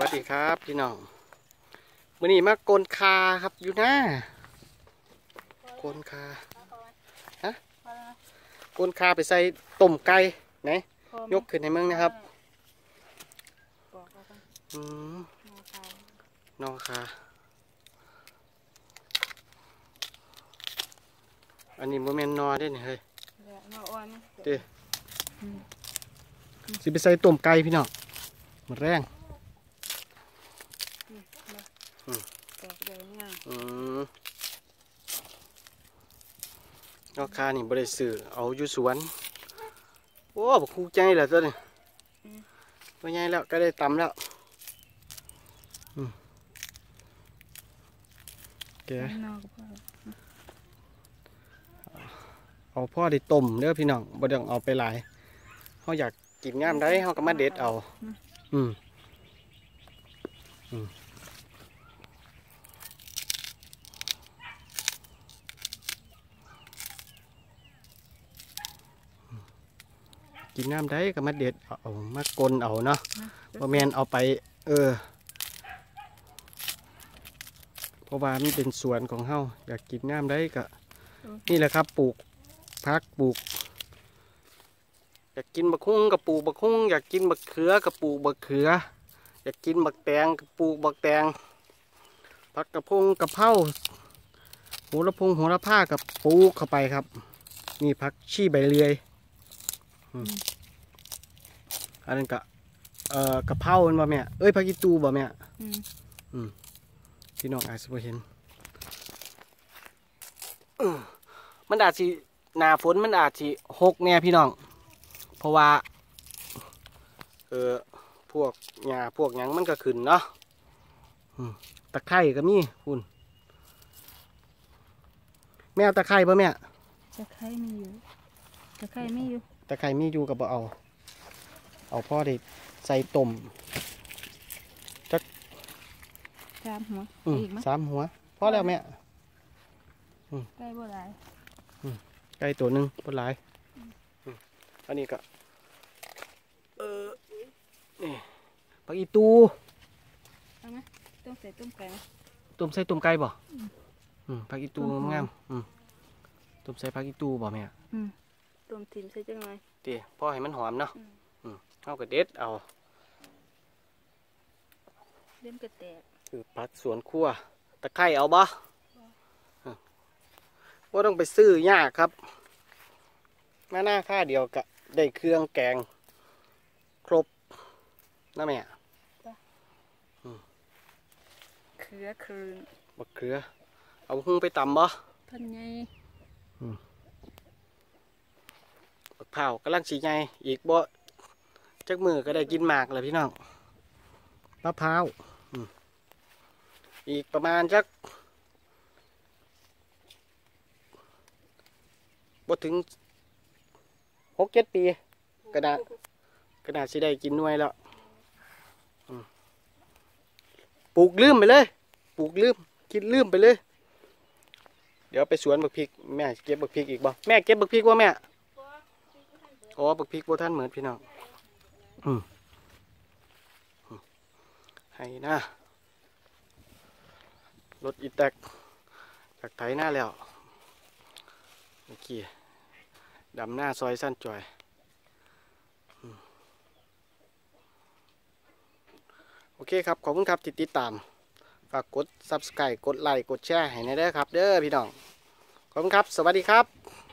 วัสดีครับพี่น้องมื่อนี้มาโกนคาครับอยู่หน้าโกนคาฮะโกนคาไปใส่ต้มไก่ไหนยกขึ้นในเมืองนะครับบอกเขากันอืมมาขายน้องคาอันนี้โมเมนนอได้เนี่ยเฮ้ยเดี๋ยวมาอ้อนนะเด้สิไปใส่ต้มไก่พี่น้องหมดแรง ดอกเดียวง่ายอืมน้องคานี่บริสื่อเอาอยู่สวน โอ้บักคูใจแหละตัวนี้ตัวใหญ่แล้วก็ได้ตำแล้วอืมแกนอกก็พอเอาพ่อได้ต้มเด้อพี่น้องบ่ต้องเอาไปหลายเขาอยากกินงามได้เขาก็มาเด็ดเอา อืมอืม กินน้ำได้ก็มาเด็ดเอามากลนเอาเนาะบ่แมนเอาไป เออเพราะว่ามันเป็นสวนของเฮาอยากกินน้ำได้ก็นี่แหละครับปลูกพักปลูก อยากกินบักคุ้งกับปลูกบักคุ้งอยากกินบักเขือกับปลูกบักเขือ อยากกินบักแตงกับปลูกบักแตงผักกระพงกระเพราโหระพงโหระพากับปลูกเข้าไปครับ นี่ผักชีใบเลื่อยอืมอันนั้นก็เอ่อกระเพราเป็นบ่แม่เอ้ยผักอีตูบ่แม่อืมพี่น้องอาจจะบ่เห็นอื้อมันอาจสิหนาฝนมันอาจสิหกแน่พี่น้อง เพราะว่า เออพ วกหญ้าพวกหยังมันก็ขึ้นเนาะอืมตะไคร่ก็มีคุณแมวตะไคร่ป่ะแม่ตะไคร้มีอยู่ตะไคร้มีอยู่ตะไคร่มีอยู่กับบ่เอา เอาพ่อได้ใส่ต้มสามหัวอืมอีกมั้ยสามหัวพอแล้วแม่ใกล้บ่หลายไก่ตัวหนึ่งปหลายอืมอันนี้ก็เออนี่ ปักอีตูเอาไหมต้องใส่ต้มไก่ไหมต้มใส่ต้มไก่บ่อืมอืมปักอีตูต้มหอมงามๆอืมต้มใส่ปักอีตูบ่แม่ต้มถิ่มใส่จังหน่อยตีพ่อให้มันหอมเนาะอืมอืมเอาก็เด็ดเอาเล่มกระแตกคือผักสวนครัวตะไคร่เอาบ่อืมว่าต้องไปซื้อยากครับมาหน้าค่าเดียวกะได้เครื่องแกง ครบนะแม่ เขือคืนบักเขือ เอาหุ้งไปตำบ่พันไงบักเผาวกำลังสีไงอีกบ่จักมือก็ได้กินหมากแล้วพี่น้องมะพร้าวอืมอีกประมาณจักบ่ถึงหกเจ็ดปีก็ได้ก็น่าสิได้กินหน่วยแล้วอืม ปลูกลืมไปเลย ปลูกลืม คิดลืมไปเลย เดี๋ยวไปสวนบักพริก แม่เก็บบักพริกอีกบ่ แม่เก็บบักพริกว่าแม่อ๋อบักพริกบัท่านเหมือนพี่น้องอืมให้นะรถอีแตกจากไถหน้าแล้วเมื่อกี้ดำหน้าซอยสั้นจ่อยอืม โอเคครับ ขอบคุณครับที่ติดตาม ฝากกด subscribe กดไลค์ กดแชร์ให้ในเด้อครับ เด้อพี่น้อง ขอบคุณครับ สวัสดีครับ